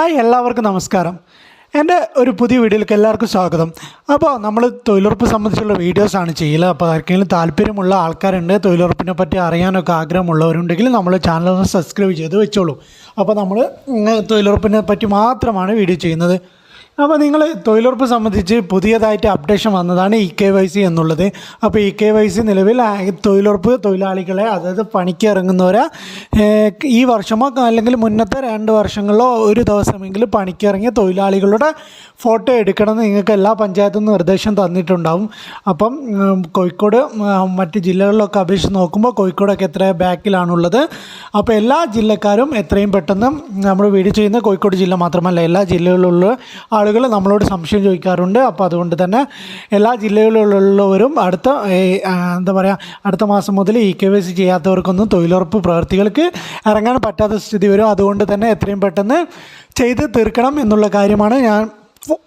Hi എല്ലാവർക്കും നമസ്കാരം. എന്റെ ഒരു പുതിയ വീഡിയോയിലേക്ക് എല്ലാവർക്കും സ്വാഗതം. അപ്പോൾ നമ്മൾ തൊഴിലുറപ്പ് സംബന്ധിച്ചുള്ള വീഡിയോസാണ് ചെയ്യുക അപ്പോൾ ആർക്കെങ്കിലും താല്പര്യമുള്ള ആൾക്കാരുണ്ട് തൊഴിലുറപ്പിനെ പറ്റി അറിയാനൊക്കെ ആഗ്രഹമുള്ളവരുണ്ടെങ്കിൽ നമ്മൾ ചാനൽ സബ്സ്ക്രൈബ് ചെയ്ത് വെച്ചോളൂ. അപ്പോൾ നമ്മൾ തൊഴിലുറപ്പിനെ പറ്റി മാത്രമാണ് വീഡിയോ ചെയ്യുന്നത്. അപ്പോൾ നിങ്ങൾ തൊഴിലുറപ്പ് സംബന്ധിച്ച് പുതിയതായിട്ട് അപ്ഡേഷൻ വന്നതാണ് ഇ കെ വൈ സി എന്നുള്ളത്. അപ്പോൾ ഇ കെ വൈ സി നിലവിൽ തൊഴിലുറപ്പ് തൊഴിലാളികളെ അതായത് പണിക്ക് ഇറങ്ങുന്നവരെ ഈ വർഷമോ അല്ലെങ്കിൽ മുന്നത്തെ രണ്ട് വർഷങ്ങളിലോ ഒരു ദിവസമെങ്കിലും പണിക്ക് ഇറങ്ങിയ തൊഴിലാളികളുടെ ഫോട്ടോ എടുക്കണമെന്ന് നിങ്ങൾക്ക് എല്ലാ പഞ്ചായത്തും നിർദ്ദേശം തന്നിട്ടുണ്ടാവും. അപ്പം കോഴിക്കോട് മറ്റ് ജില്ലകളിലൊക്കെ അപേക്ഷിച്ച് നോക്കുമ്പോൾ കോഴിക്കോടൊക്കെ എത്ര ബാക്കിലാണുള്ളത്. അപ്പോൾ എല്ലാ ജില്ലക്കാരും എത്രയും പെട്ടെന്ന് നമ്മൾ വീട് ചെയ്യുന്ന കോഴിക്കോട് ജില്ല മാത്രമല്ല എല്ലാ ജില്ലകളിലുള്ള ആളുകൾ നമ്മളോട് സംശയം ചോദിക്കാറുണ്ട്. അപ്പോൾ അതുകൊണ്ട് തന്നെ എല്ലാ ജില്ലകളിലുള്ളവരും അടുത്ത എന്താ പറയുക അടുത്ത മാസം മുതൽ ഇ കെ വൈ സി ചെയ്യാത്തവർക്കൊന്നും തൊഴിലുറപ്പ് പ്രവർത്തികൾക്ക് ഇറങ്ങാൻ പറ്റാത്ത സ്ഥിതി വരും. അതുകൊണ്ട് തന്നെ എത്രയും പെട്ടെന്ന് ചെയ്ത് തീർക്കണം എന്നുള്ള കാര്യമാണ് ഞാൻ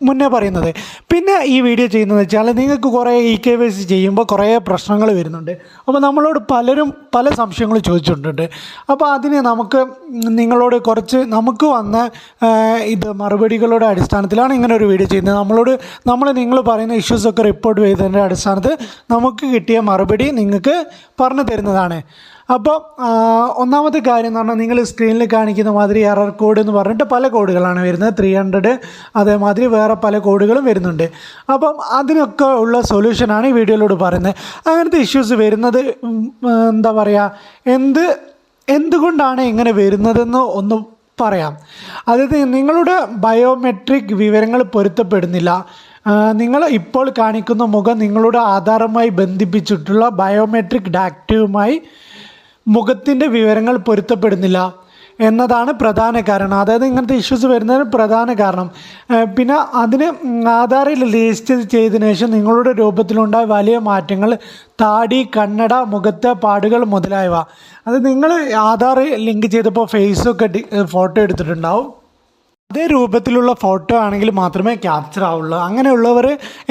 മുന്നേ പറയുന്നത്. പിന്നെ ഈ വീഡിയോ ചെയ്യുന്നത് വെച്ചാൽ നിങ്ങൾക്ക് കുറേ ഇ കെ വൈ സി ചെയ്യുമ്പോൾ കുറേ പ്രശ്നങ്ങൾ വരുന്നുണ്ട്. അപ്പോൾ നമ്മളോട് പലരും പല സംശയങ്ങൾ ചോദിച്ചിട്ടുണ്ട്. അപ്പോൾ അതിന് നമുക്ക് നിങ്ങളോട് കുറച്ച് നമുക്ക് വന്ന ഇത് മറുപടികളുടെ അടിസ്ഥാനത്തിലാണ് ഇങ്ങനെ ഒരു വീഡിയോ ചെയ്യുന്നത്. നമ്മളോട് നമ്മൾ നിങ്ങൾ പറയുന്ന ഇഷ്യൂസൊക്കെ റിപ്പോർട്ട് ചെയ്തതിന്റെ അടിസ്ഥാനത്തിൽ നമുക്ക് കിട്ടിയ മറുപടി നിങ്ങൾക്ക് പറഞ്ഞു തരുന്നതാണ്. അപ്പോൾ ഒന്നാമത്തെ കാര്യം എന്ന് പറഞ്ഞാൽ നിങ്ങൾ സ്ക്രീനിൽ കാണിക്കുന്ന മാതിരി എറർ കോഡ് എന്ന് പറഞ്ഞിട്ട് പല കോഡുകളാണ് വരുന്നത്. ത്രീ ഹൺഡ്രഡ് അതേമാതിരി വേറെ പല കോഡുകളും വരുന്നുണ്ട്. അപ്പം അതിനൊക്കെ ഉള്ള സൊല്യൂഷനാണ് ഈ വീഡിയോയിലൂടെ പറയുന്നത്. അങ്ങനത്തെ ഇഷ്യൂസ് വരുന്നത് എന്താ പറയുക എന്ത് എന്തുകൊണ്ടാണ് ഇങ്ങനെ വരുന്നതെന്ന് ഒന്ന് പറയാം. അതായത് നിങ്ങളുടെ ബയോമെട്രിക് വിവരങ്ങൾ പൊരുത്തപ്പെടുന്നില്ല. നിങ്ങൾ ഇപ്പോൾ കാണിക്കുന്ന മുഖം നിങ്ങളുടെ ആധാറുമായി ബന്ധിപ്പിച്ചിട്ടുള്ള ബയോമെട്രിക് ഡാക്റ്റുമായി മുഖത്തിന്റെ വിവരങ്ങൾ പൊരുത്തപ്പെടുന്നില്ല എന്നതാണ് പ്രധാന കാരണം. അതായത് ഇങ്ങനത്തെ ഇഷ്യൂസ് വരുന്നതിന് പ്രധാന കാരണം. പിന്നെ അതിന് ആധാറിൽ രജിസ്റ്റർ ചെയ്തതിനു ശേഷം നിങ്ങളുടെ രൂപത്തിലുണ്ടായ വലിയ മാറ്റങ്ങൾ താടി കണ്ണട മുഖത്തെ പാടുകൾ മുതലായവ. അത് നിങ്ങൾ ആധാർ ലിങ്ക് ചെയ്തപ്പോൾ ഫേസൊക്കെ ഫോട്ടോ എടുത്തിട്ടുണ്ടാവും. അതേ രൂപത്തിലുള്ള ഫോട്ടോ ആണെങ്കിൽ മാത്രമേ ക്യാപ്ചർ ആവുള്ളൂ. അങ്ങനെയുള്ളവർ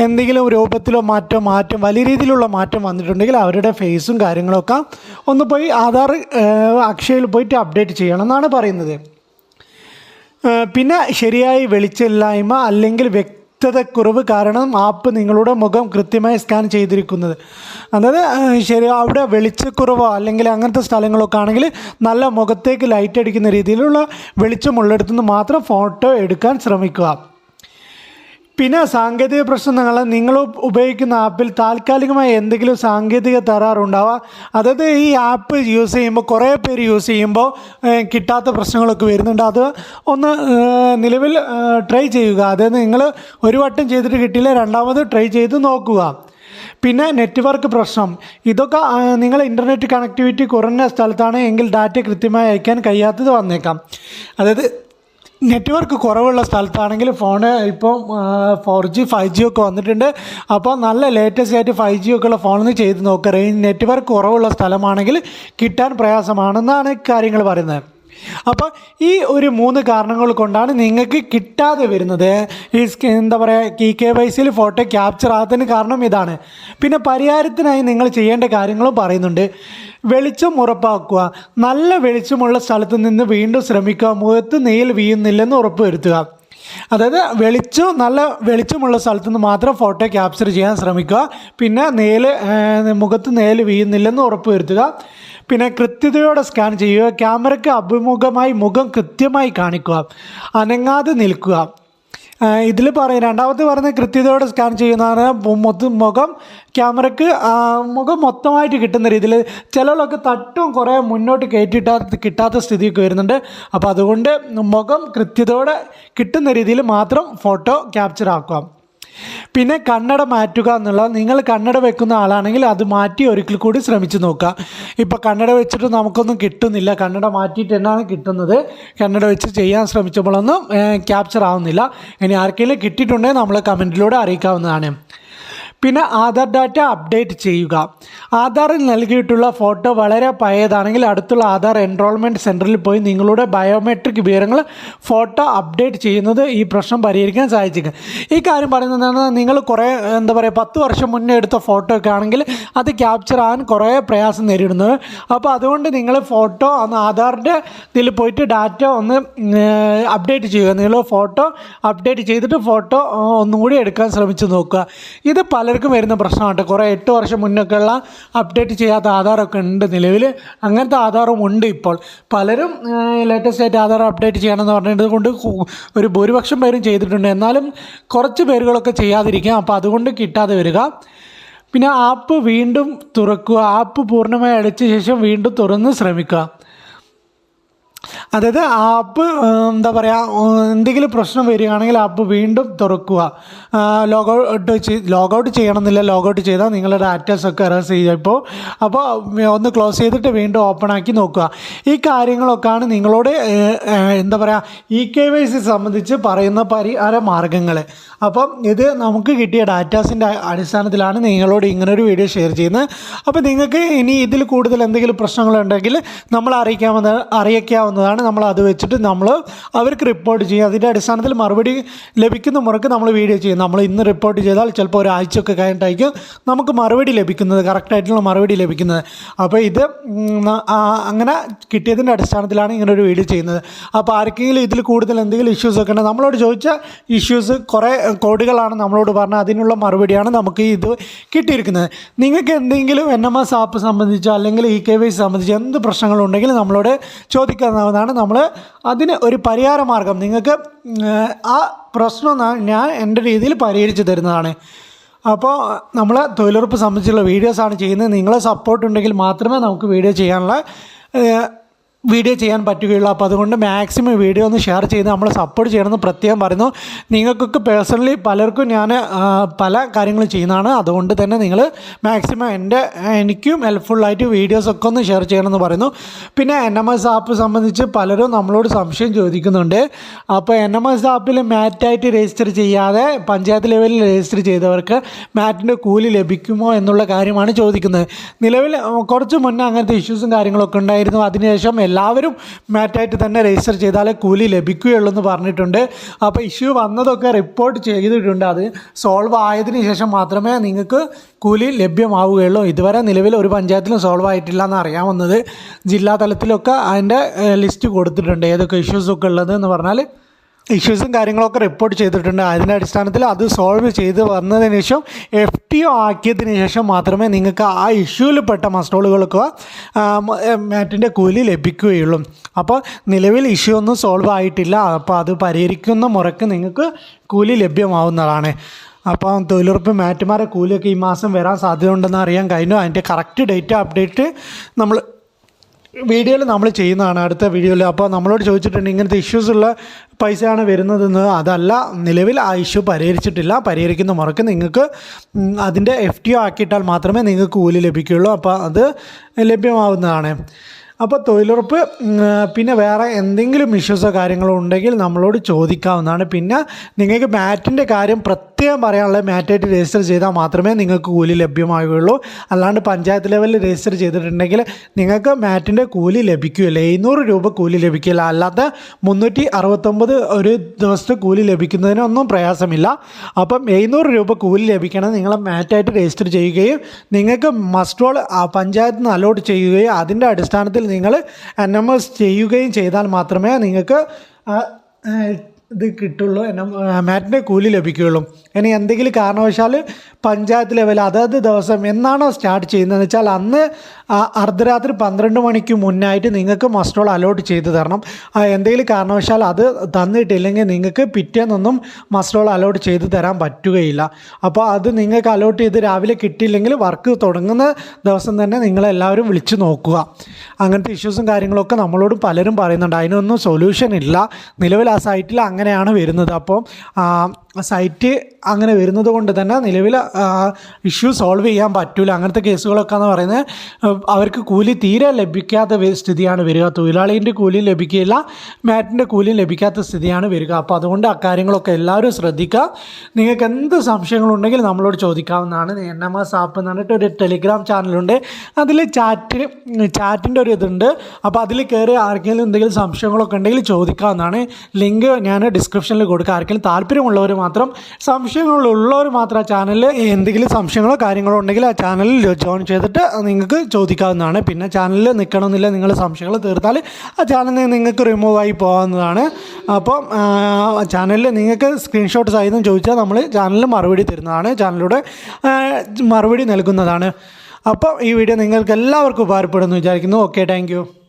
എന്തെങ്കിലും രൂപത്തിലോ മാറ്റോ മാറ്റം വലിയ രീതിയിലുള്ള മാറ്റം വന്നിട്ടുണ്ടെങ്കിൽ അവരുടെ ഫേസും കാര്യങ്ങളൊക്കെ ഒന്ന് പോയി ആധാർ അക്ഷയയിൽ പോയിട്ട് അപ്ഡേറ്റ് ചെയ്യണം എന്നാണ് പറയുന്നത്. പിന്നെ ശരിയായി വെളിച്ചില്ലായ്മ അല്ലെങ്കിൽ വ്യക്തതക്കുറവ് കാരണം ആപ്പ് നിങ്ങളുടെ മുഖം കൃത്യമായി സ്കാൻ ചെയ്തിരിക്കുന്നത്. അതായത് ശരി അവിടെ വെളിച്ചക്കുറവോ അല്ലെങ്കിൽ അങ്ങനത്തെ സ്ഥലങ്ങളൊക്കെ ആണെങ്കിൽ നല്ല മുഖത്തേക്ക് ലൈറ്റ് അടിക്കുന്ന രീതിയിലുള്ള വെളിച്ചമുള്ളിടത്തുനിന്ന് മാത്രം ഫോട്ടോ എടുക്കാൻ ശ്രമിക്കുക. പിന്നെ സാങ്കേതിക പ്രശ്നങ്ങൾ നിങ്ങൾ ഉപയോഗിക്കുന്ന ആപ്പിൽ താൽക്കാലികമായി എന്തെങ്കിലും സാങ്കേതിക തകരാറുണ്ടാവുക അതായത് ഈ ആപ്പ് യൂസ് ചെയ്യുമ്പോൾ കുറേ പേര് യൂസ് ചെയ്യുമ്പോൾ കിട്ടാത്ത പ്രശ്നങ്ങളൊക്കെ വരുന്നുണ്ട്. അത് ഒന്ന് നിലവിൽ ട്രൈ ചെയ്യുക. അതായത് നിങ്ങൾ ഒരു വട്ടം ചെയ്തിട്ട് കിട്ടിയില്ല രണ്ടാമത് ട്രൈ ചെയ്ത് നോക്കുക. പിന്നെ നെറ്റ്വർക്ക് പ്രശ്നം. ഇതൊക്കെ നിങ്ങൾ ഇന്റർനെറ്റ് കണക്ടിവിറ്റി കുറഞ്ഞ സ്ഥലത്താണ് എങ്കിൽ ഡാറ്റ കൃത്യമായി അയക്കാൻ കഴിയാത്തത് വന്നേക്കാം. അതായത് നെറ്റ്വർക്ക് കുറവുള്ള സ്ഥലത്താണെങ്കിൽ ഫോൺ ഇപ്പം ഫോർ ജി ഫൈവ് ജി ഒക്കെ വന്നിട്ടുണ്ട്. അപ്പോൾ നല്ല ലേറ്റസ്റ്റ് ആയിട്ട് ഫൈവ് ജി ഒക്കെ ഉള്ള ഫോണിൽ നിന്ന് ചെയ്ത് നോക്കുക റേഞ്ച് നെറ്റ്വർക്ക് കുറവുള്ള സ്ഥലമാണെങ്കിൽ കിട്ടാൻ പ്രയാസമാണെന്നാണ് കാര്യങ്ങൾ പറയുന്നത്. അപ്പോൾ ഈ ഒരു മൂന്ന് കാരണങ്ങൾ കൊണ്ടാണ് നിങ്ങൾക്ക് കിട്ടാതെ വരുന്നത്. ഈ എന്താ പറയുക ഈ കെ വൈ സിയിൽ ഫോട്ടോ ക്യാപ്ചർ ആകാത്തതിന് കാരണം ഇതാണ്. പിന്നെ പരിഹാരത്തിനായി നിങ്ങൾ ചെയ്യേണ്ട കാര്യങ്ങളും പറയുന്നുണ്ട്. വെളിച്ചം ഉറപ്പാക്കുക. നല്ല വെളിച്ചമുള്ള സ്ഥലത്ത് നിന്ന് വീണ്ടും ശ്രമിക്കുക. മുഖത്ത് നെയിൽ വീയുന്നില്ലെന്ന് ഉറപ്പുവരുത്തുക. അതായത് വെളിച്ചം നല്ല വെളിച്ചമുള്ള സ്ഥലത്തു നിന്ന് മാത്രം ഫോട്ടോ ക്യാപ്ചർ ചെയ്യാൻ ശ്രമിക്കുക. പിന്നെ നേൽ മുഖത്ത് നേൽ വീയുന്നില്ലെന്ന് ഉറപ്പ് വരുത്തുക പിന്നെ കൃത്യതയോടെ സ്കാൻ ചെയ്യുക. ക്യാമറയ്ക്ക് അഭിമുഖമായി മുഖം കൃത്യമായി കാണിക്കുക. അനങ്ങാതെ നിൽക്കുക. ഇതിൽ പറയും രണ്ടാമത്തെ പറയുന്നത് കൃത്യതയോടെ സ്കാൻ ചെയ്യുന്നതാണ് മൊത്തം മുഖം ക്യാമറയ്ക്ക് മുഖം മൊത്തമായിട്ട് കിട്ടുന്ന രീതിയിൽ ചിലരൊക്കെ തട്ടും കുറേ മുന്നോട്ട് കയറ്റിട്ടാത്ത കിട്ടാത്ത സ്ഥിതിയൊക്കെ വരുന്നുണ്ട്. അപ്പോൾ അതുകൊണ്ട് മുഖം കൃത്യതയോടെ കിട്ടുന്ന രീതിയിൽ മാത്രം ഫോട്ടോ ക്യാപ്ചർ ആക്കുക പിന്നെ കണ്ണട മാറ്റുക എന്നുള്ളത് നിങ്ങൾ കണ്ണട വെക്കുന്ന ആളാണെങ്കിൽ അത് മാറ്റി ഒരിക്കൽ കൂടി ശ്രമിച്ചു നോക്കുക. ഇപ്പോൾ കണ്ണട വെച്ചിട്ട് നമുക്കൊന്നും കിട്ടുന്നില്ല. കണ്ണട മാറ്റിയിട്ട് തന്നെയാണ് കിട്ടുന്നത്? കണ്ണട വെച്ച് ചെയ്യാൻ ശ്രമിച്ചപ്പോഴൊന്നും ക്യാപ്ചർ ആവുന്നില്ല. ഇനി ആർക്കെങ്കിലും കിട്ടിയിട്ടുണ്ടെങ്കിൽ നമ്മൾ കമന്റിലൂടെ അറിയിക്കാവുന്നതാണ്. പിന്നെ ആധാർ ഡാറ്റ അപ്ഡേറ്റ് ചെയ്യുക. ആധാറിൽ നൽകിയിട്ടുള്ള ഫോട്ടോ വളരെ പഴയതാണെങ്കിൽ അടുത്തുള്ള ആധാർ എൻറോൾമെന്റ് സെന്ററിൽ പോയി നിങ്ങളുടെ ബയോമെട്രിക് വിവരങ്ങൾ ഫോട്ടോ അപ്ഡേറ്റ് ചെയ്യുന്നത് ഈ പ്രശ്നം പരിഹരിക്കാൻ സഹായിച്ചേക്കും. ഈ കാര്യം പറയുന്നത് നിങ്ങൾ കുറേ എന്താ പറയുക പത്ത് വർഷം മുന്നേ എടുത്ത ഫോട്ടോ ഒക്കെ ആണെങ്കിൽ അത് ക്യാപ്ചർ ആകാൻ കുറേ പ്രയാസം നേരിടുന്നത് അപ്പോൾ അതുകൊണ്ട് നിങ്ങൾ ഫോട്ടോ ഒന്ന് ആധാറിന്റെ ഇതിൽ പോയിട്ട് ഡാറ്റ ഒന്ന് അപ്ഡേറ്റ് ചെയ്യുക. നിങ്ങൾ ഫോട്ടോ അപ്ഡേറ്റ് ചെയ്തിട്ട് ഫോട്ടോ ഒന്നുകൂടി എടുക്കാൻ ശ്രമിച്ചു നോക്കുക. ഇത് പലർക്കും വരുന്ന പ്രശ്നമാണ് കുറേ എട്ട് വർഷം മുന്നൊക്കെയുള്ള അപ്ഡേറ്റ് ചെയ്യാത്ത ആധാറൊക്കെ ഉണ്ട് നിലവിൽ അങ്ങനത്തെ ആധാറും ഉണ്ട് ഇപ്പോൾ. പലരും ലേറ്റസ്റ്റ് ആയിട്ട് ആധാർ അപ്ഡേറ്റ് ചെയ്യണമെന്ന് പറഞ്ഞത് കൊണ്ട് ഒരു ഭൂരിപക്ഷം പേരും ചെയ്തിട്ടുണ്ട്. എന്നാലും കുറച്ച് പേരുകളൊക്കെ ചെയ്യാതിരിക്കാം. അപ്പോൾ അതുകൊണ്ട് കിട്ടാതെ വരിക. പിന്നെ ആപ്പ് വീണ്ടും തുറക്കുക. ആപ്പ് പൂർണമായി അടച്ച ശേഷം വീണ്ടും തുറന്ന് ശ്രമിക്കുക. അതായത് ആപ്പ് എന്താ പറയുക എന്തെങ്കിലും പ്രശ്നം വരികയാണെങ്കിൽ ആപ്പ് വീണ്ടും തുറക്കുക. ലോഗൗട്ട് ലോഗൗട്ട് ചെയ്യണമെന്നില്ല ലോഗൗട്ട് ചെയ്താൽ നിങ്ങളുടെ ഡാറ്റാസ് ഒക്കെ എറേസ് ചെയ്യുമ്പോൾ അപ്പോൾ ഒന്ന് ക്ലോസ് ചെയ്തിട്ട് വീണ്ടും ഓപ്പൺ ആക്കി നോക്കുക. ഈ കാര്യങ്ങളൊക്കെയാണ് നിങ്ങളോട് എന്താ പറയുക ഇ കെ വൈ സി സംബന്ധിച്ച് പറയുന്ന പരിഹാര മാർഗങ്ങൾ. അപ്പം ഇത് നമുക്ക് കിട്ടിയ ഡാറ്റാസിന്റെ അടിസ്ഥാനത്തിലാണ് നിങ്ങളോട് ഇങ്ങനൊരു വീഡിയോ ഷെയർ ചെയ്യുന്നത്. അപ്പോൾ നിങ്ങൾക്ക് ഇനി ഇതിൽ കൂടുതൽ എന്തെങ്കിലും പ്രശ്നങ്ങളുണ്ടെങ്കിൽ നമ്മൾ അറിയിക്കാമെന്ന് അറിയിക്കാവുന്ന അറിയിക്കാവുന്നതാണ് നമ്മൾ അത് വെച്ചിട്ട് നമ്മൾ അവർക്ക് റിപ്പോർട്ട് ചെയ്യും. അതിന്റെ അടിസ്ഥാനത്തിൽ മറുപടി ലഭിക്കുന്ന മുറക്ക് നമ്മൾ വീഡിയോ ചെയ്യും. നമ്മൾ ഇന്ന് റിപ്പോർട്ട് ചെയ്താൽ ചിലപ്പോൾ ഒരാഴ്ചയൊക്കെ കഴിഞ്ഞിട്ടായിരിക്കും നമുക്ക് മറുപടി ലഭിക്കുന്നത്. കറക്റ്റായിട്ടുള്ള മറുപടി ലഭിക്കുന്നത്. അപ്പോൾ ഇത് അങ്ങനെ കിട്ടിയതിന്റെ അടിസ്ഥാനത്തിലാണ് ഇങ്ങനെ ഒരു വീഡിയോ ചെയ്യുന്നത്. അപ്പോൾ ആർക്കെങ്കിലും ഇതിൽ കൂടുതൽ എന്തെങ്കിലും ഇഷ്യൂസ് ഒക്കെ ഉണ്ടെങ്കിൽ നമ്മളോട് ചോദിച്ച ഇഷ്യൂസ് കുറേ കോഡുകളാണ് നമ്മളോട് പറഞ്ഞത്. അതിനുള്ള മറുപടിയാണ് നമുക്ക് ഇത് കിട്ടിയിരിക്കുന്നത്. നിങ്ങൾക്ക് എന്തെങ്കിലും എൻ എം എസ് ആപ്പ് സംബന്ധിച്ചോ അല്ലെങ്കിൽ ഇ കെ വൈ സംബന്ധിച്ചോ എന്ത് പ്രശ്നങ്ങളുണ്ടെങ്കിലും നമ്മളോട് ചോദിക്കാവുന്നതാണ് നമ്മൾ അതിന് ഒരു പരിഹാര മാർഗം. നിങ്ങൾക്ക് ആ പ്രശ്നം ഞാൻ എന്റെ രീതിയിൽ പരിഹരിച്ചു തരുന്നതാണ്. അപ്പോൾ നമ്മൾ തൊഴിലുറപ്പ് സംബന്ധിച്ചുള്ള വീഡിയോസാണ് ചെയ്യുന്നത്. നിങ്ങളെ സപ്പോർട്ട് ഉണ്ടെങ്കിൽ മാത്രമേ നമുക്ക് വീഡിയോ ചെയ്യാനുള്ള വീഡിയോ ചെയ്യാൻ പറ്റുകയുള്ളൂ. അപ്പോൾ അതുകൊണ്ട് മാക്സിമം വീഡിയോ ഒന്ന് ഷെയർ ചെയ്ത് നമ്മൾ സപ്പോർട്ട് ചെയ്യണമെന്ന് പ്രത്യേകം പറയുന്നു. നിങ്ങൾക്കൊക്കെ പേഴ്സണലി പലർക്കും ഞാൻ പല കാര്യങ്ങളും ചെയ്യുന്നതാണ്. അതുകൊണ്ട് തന്നെ നിങ്ങൾ മാക്സിമം എന്റെ എനിക്കും ഹെൽപ്ഫുള്ളായിട്ട് വീഡിയോസൊക്കെ ഒന്ന് ഷെയർ ചെയ്യണമെന്ന് പറയുന്നു. പിന്നെ എൻ എം എസ് ആപ്പ് സംബന്ധിച്ച് പലരും നമ്മളോട് സംശയം ചോദിക്കുന്നുണ്ട്. അപ്പോൾ എൻ എം എസ് ആപ്പിൽ മാറ്റായിട്ട് രജിസ്റ്റർ ചെയ്യാതെ പഞ്ചായത്ത് ലെവലിൽ രജിസ്റ്റർ ചെയ്തവർക്ക് മാറ്റിന്റെ കൂലി ലഭിക്കുമോ എന്നുള്ള കാര്യമാണ് ചോദിക്കുന്നത്. നിലവിൽ കുറച്ച് മുന്നേ അങ്ങനത്തെ ഇഷ്യൂസും കാര്യങ്ങളൊക്കെ ഉണ്ടായിരുന്നു. അതിനുശേഷം എല്ലാവരും മാറ്റായിട്ട് തന്നെ രജിസ്റ്റർ ചെയ്താലേ കൂലി ലഭിക്കുകയുള്ളൂ എന്ന് പറഞ്ഞിട്ടുണ്ട്. അപ്പോൾ ഇഷ്യൂ വന്നതൊക്കെ റിപ്പോർട്ട് ചെയ്തിട്ടുണ്ട്. അത് സോൾവ് ആയതിനു ശേഷം മാത്രമേ നിങ്ങൾക്ക് കൂലി ലഭ്യമാവുകയുള്ളൂ. ഇതുവരെ നിലവിൽ ഒരു പഞ്ചായത്തിലും സോൾവ് ആയിട്ടില്ല എന്ന് അറിയാൻ വന്നത്. ജില്ലാ തലത്തിലൊക്കെ അതിന്റെ ലിസ്റ്റ് കൊടുത്തിട്ടുണ്ട്. ഏതൊക്കെ ഇഷ്യൂസൊക്കെ ഉള്ളത് എന്ന് പറഞ്ഞാൽ ഇഷ്യൂസും കാര്യങ്ങളൊക്കെ റിപ്പോർട്ട് ചെയ്തിട്ടുണ്ട്. അതിന്റെ അടിസ്ഥാനത്തിൽ അത് സോൾവ് ചെയ്ത് വന്നതിന് ശേഷം എഫ് ടി ഒ ആക്കിയതിന് ശേഷം മാത്രമേ നിങ്ങൾക്ക് ആ ഇഷ്യൂവിൽ പെട്ട മസ്റ്റോളുകൾക്ക് മാറ്റിന്റെ കൂലി ലഭിക്കുകയുള്ളൂ. അപ്പോൾ നിലവിൽ ഇഷ്യൂ ഒന്നും സോൾവ് ആയിട്ടില്ല. അപ്പോൾ അത് പരിഹരിക്കുന്ന മുറയ്ക്ക് നിങ്ങൾക്ക് കൂലി ലഭ്യമാവുന്നതാണ്. അപ്പോൾ തൊഴിലുറപ്പ് മാറ്റുമാരെ കൂലിയൊക്കെ ഈ മാസം വരാൻ സാധ്യതയുണ്ടെന്ന് അറിയാൻ കഴിഞ്ഞു. അതിന്റെ കറക്റ്റ് ഡേറ്റ് അപ്ഡേറ്റ് നമ്മൾ വീഡിയോയിൽ നമ്മൾ ചെയ്യുന്നതാണ് അടുത്ത വീഡിയോയിൽ. അപ്പോൾ നമ്മളോട് ചോദിച്ചിട്ടുണ്ട് ഇങ്ങനത്തെ ഇഷ്യൂസ് ഉള്ള പൈസയാണ് വരുന്നതെന്ന്. അതല്ല നിലവിൽ ആ ഇഷ്യൂ പരിഹരിച്ചിട്ടില്ല. പരിഹരിക്കുന്ന മുറക്ക് നിങ്ങൾക്ക് അതിന്റെ എഫ് ടി ഒ ആക്കിയിട്ടാൽ മാത്രമേ നിങ്ങൾക്ക് കൂലി ലഭിക്കുകയുള്ളൂ. അപ്പോൾ അത് ലഭ്യമാവുന്നതാണ്. അപ്പോൾ തൊഴിലുറപ്പ് പിന്നെ വേറെ എന്തെങ്കിലും ഇഷ്യൂസോ കാര്യങ്ങളോ ഉണ്ടെങ്കിൽ നമ്മളോട് ചോദിക്കാവുന്നതാണ്. പിന്നെ നിങ്ങൾക്ക് മാറ്റിന്റെ കാര്യം പറയാനുള്ളത് മാറ്റായിട്ട് രജിസ്റ്റർ ചെയ്താൽ മാത്രമേ നിങ്ങൾക്ക് കൂലി ലഭ്യമാകുകയുള്ളൂ അല്ലാണ്ട് പഞ്ചായത്ത് ലെവലിൽ രജിസ്റ്റർ ചെയ്തിട്ടുണ്ടെങ്കിൽ നിങ്ങൾക്ക് മാറ്റിന്റെ കൂലി ലഭിക്കുകയില്ല. എഴുന്നൂറ് രൂപ കൂലി ലഭിക്കില്ല അല്ലാത്ത മുന്നൂറ്റി അറുപത്തൊമ്പത് ഒരു ദിവസത്തെ കൂലി ലഭിക്കുന്നതിനൊന്നും പ്രയാസമില്ല. അപ്പം എഴുന്നൂറ് രൂപ കൂലി ലഭിക്കണം. നിങ്ങൾ മാറ്റായിട്ട് രജിസ്റ്റർ ചെയ്യുകയും നിങ്ങൾക്ക് മസ്റ്റോൾ പഞ്ചായത്ത് നിന്ന് അലോട്ട് ചെയ്യുകയും അതിന്റെ അടിസ്ഥാനത്തിൽ നിങ്ങൾ എൻ എം എസ് ചെയ്യുകയും ചെയ്താൽ മാത്രമേ നിങ്ങൾക്ക് ഇത് കിട്ടുള്ളൂ. എന്നെ മാറ്റിന്റെ കൂലി ലഭിക്കുകയുള്ളൂ. ഇനി എന്തെങ്കിലും കാരണവശാൽ പഞ്ചായത്ത് ലെവൽ അതാത് ദിവസം എന്നാണോ സ്റ്റാർട്ട് ചെയ്യുന്നതെന്ന് വെച്ചാൽ അന്ന് അർദ്ധരാത്രി പന്ത്രണ്ട് മണിക്ക് മുന്നായിട്ട് നിങ്ങൾക്ക് മസ്റ്റോൾ അലോട്ട് ചെയ്ത് തരണം. എന്തെങ്കിലും കാരണവശാൽ അത് തന്നിട്ടില്ലെങ്കിൽ നിങ്ങൾക്ക് പിറ്റേന്നൊന്നും മസ്റ്റോൾ അലോട്ട് ചെയ്ത് തരാൻ പറ്റുകയില്ല. അപ്പോൾ അത് നിങ്ങൾക്ക് അലോട്ട് ചെയ്ത് രാവിലെ കിട്ടിയില്ലെങ്കിൽ വർക്ക് തുടങ്ങുന്ന ദിവസം തന്നെ നിങ്ങളെല്ലാവരും വിളിച്ച് നോക്കുക. അങ്ങനത്തെ ഇഷ്യൂസും കാര്യങ്ങളൊക്കെ നമ്മളോട് പലരും പറയുന്നുണ്ട്. അതിനൊന്നും സൊല്യൂഷൻ ഇല്ല. നിലവിൽ ആ സൈറ്റിൽ അങ്ങനെയാണ് വരുന്നത്. അപ്പോൾ സൈറ്റ് അങ്ങനെ വരുന്നത് കൊണ്ട് തന്നെ നിലവിൽ ഇഷ്യൂ സോൾവ് ചെയ്യാൻ പറ്റില്ല അങ്ങനത്തെ കേസുകളൊക്കെ എന്ന് പറയുന്നത് അവർക്ക് കൂലി തീരെ ലഭിക്കാത്ത സ്ഥിതിയാണ് വരിക. തൊഴിലാളിന്റെ കൂലി ലഭിക്കില്ല മാറ്റിന്റെ കൂലി ലഭിക്കാത്ത സ്ഥിതിയാണ് വരിക. അപ്പോൾ അതുകൊണ്ട് അക്കാര്യങ്ങളൊക്കെ എല്ലാവരും ശ്രദ്ധിക്കുക. നിങ്ങൾക്ക് എന്ത് സംശയങ്ങളുണ്ടെങ്കിൽ നമ്മളോട് ചോദിക്കാവുന്നതാണ്. എൻ എം എസ് ആപ്പ് എന്ന് പറഞ്ഞിട്ട് ഒരു ടെലിഗ്രാം ചാനലുണ്ട്. അതിൽ ചാറ്റ് ചാറ്റിന്റെ ഒരു ഇതുണ്ട്. അപ്പോൾ അതിൽ കയറി ആർക്കെങ്കിലും എന്തെങ്കിലും സംശയങ്ങളൊക്കെ ഉണ്ടെങ്കിൽ ചോദിക്കാവുന്നതാണ്. ലിങ്ക് ഞാൻ ഡിസ്ക്രിപ്ഷനിൽ കൊടുക്കുക ആർക്കെങ്കിലും താല്പര്യമുള്ളവർ മാത്രം സംശയങ്ങളുള്ളവർ മാത്രം ആ ചാനലിൽ എന്തെങ്കിലും സംശയങ്ങളോ കാര്യങ്ങളോ ഉണ്ടെങ്കിൽ ആ ചാനലിൽ ജോയിൻ ചെയ്തിട്ട് നിങ്ങൾക്ക് ചോദിക്കാവുന്നതാണ്. പിന്നെ ചാനലിൽ നിൽക്കണമെന്നില്ല നിങ്ങൾ സംശയങ്ങൾ തീർത്താൽ ആ ചാനലിൽ നിങ്ങൾക്ക് റിമൂവ് ആയി പോകാവുന്നതാണ്. അപ്പം ചാനലിൽ നിങ്ങൾക്ക് സ്ക്രീൻഷോട്ട് സഹിതം ചോദിച്ചാൽ നമ്മൾ ചാനലിൽ മറുപടി തരുന്നതാണ്. ചാനലിലൂടെ മറുപടി നൽകുന്നതാണ്. അപ്പോൾ ഈ വീഡിയോ നിങ്ങൾക്ക് എല്ലാവർക്കും ഉപകാരപ്പെടുമെന്ന് വിചാരിക്കുന്നു. Okay thank